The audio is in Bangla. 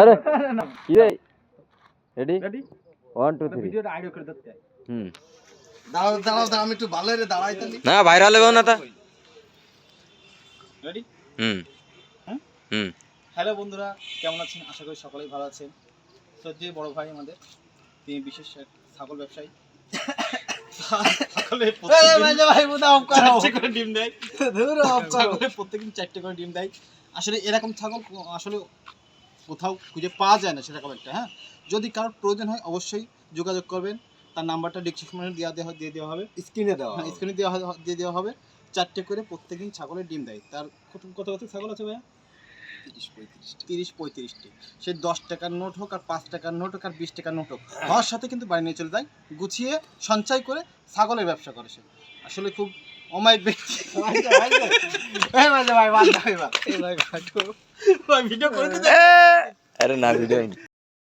আরে কি রে? Ready ready one two three ভিডিওটা আইডিও করে দিতে হুম। দাঁড়াও দাঁড়াও দাঁড়াও আমি একটু ভালো রে দাঁড়াই তাহলে। না ভাইরাল হবে না তা। রেডি হুম। হ্যাঁ? হুম। হ্যালো বন্ধুরা কেমন আছেন? আশা করি সকলেই ভালো আছেন। সত্যি বড় ভাই আমাদের তিনি বিশেষ এক ছাগল ব্যবসায়ী। ছাগলে প্রত্যেকদিন ভাই বোধ অফ চারটে করে ডিম দেয়। ধুর অফ ছাগলে প্রত্যেকদিন চারটে করে ডিম দেয়। আসলে এরকম ছাগল আসলে কোথাও খুঁজে পাওয়া যায় না সেরকম একটা হ্যাঁ? যদি কারোর প্রয়োজন হয় অবশ্যই যোগাযোগ করবেন। তার নাম্বারটা ডিসক্রিপশনে দেওয়া দেওয়া দিয়ে দেওয়া হবে। স্ক্রিনে দেওয়া হ্যাঁ স্ক্রিনে দেওয়া দিয়ে দেওয়া হবে। চারটে করে প্রত্যেকদিন ছাগলের ডিম দেয়। তার কত কত কত ছাগল আছে ভাইয়া? তিরিশ পঁয়ত্রিশ তিরিশ পঁয়ত্রিশটি সে দশ টাকার নোট হোক আর পাঁচ টাকার নোট হোক আর বিশ টাকার নোট হোক হওয়ার সাথে কিন্তু বাড়ি নিয়ে চলে যায়। গুছিয়ে সঞ্চয় করে ছাগলের ব্যবসা করে সে। আসলে খুব অমায়িক ব্যক্তি ভাই ভাই বাদ ভাই ভাই ভাই ভিডিও করে আরে না ভিডিও